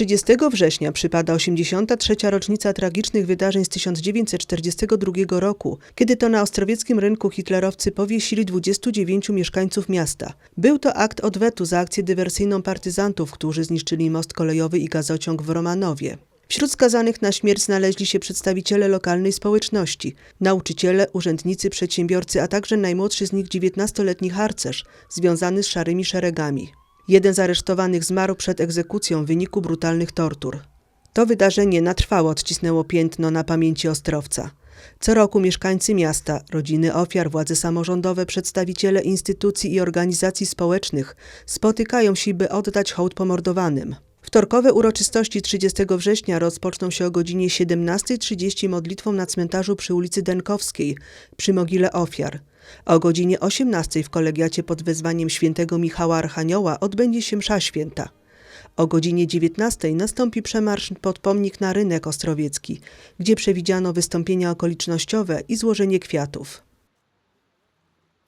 30 września przypada 83. rocznica tragicznych wydarzeń z 1942 roku, kiedy to na ostrowieckim rynku hitlerowcy powiesili 29 mieszkańców miasta. Był to akt odwetu za akcję dywersyjną partyzantów, którzy zniszczyli most kolejowy i gazociąg w Romanowie. Wśród skazanych na śmierć znaleźli się przedstawiciele lokalnej społeczności, nauczyciele, urzędnicy, przedsiębiorcy, a także najmłodszy z nich 19-letni harcerz, związany z szarymi szeregami. Jeden z aresztowanych zmarł przed egzekucją w wyniku brutalnych tortur. To wydarzenie na trwałe odcisnęło piętno na pamięci Ostrowca. Co roku mieszkańcy miasta, rodziny ofiar, władze samorządowe, przedstawiciele instytucji i organizacji społecznych spotykają się, by oddać hołd pomordowanym. Wtorkowe uroczystości 30 września rozpoczną się o godzinie 17.30 modlitwą na cmentarzu przy ulicy Denkowskiej, przy mogile ofiar. O godzinie 18.00 w kolegiacie pod wezwaniem świętego Michała Archanioła odbędzie się msza święta. O godzinie 19.00 nastąpi przemarsz pod pomnik na rynek ostrowiecki, gdzie przewidziano wystąpienia okolicznościowe i złożenie kwiatów.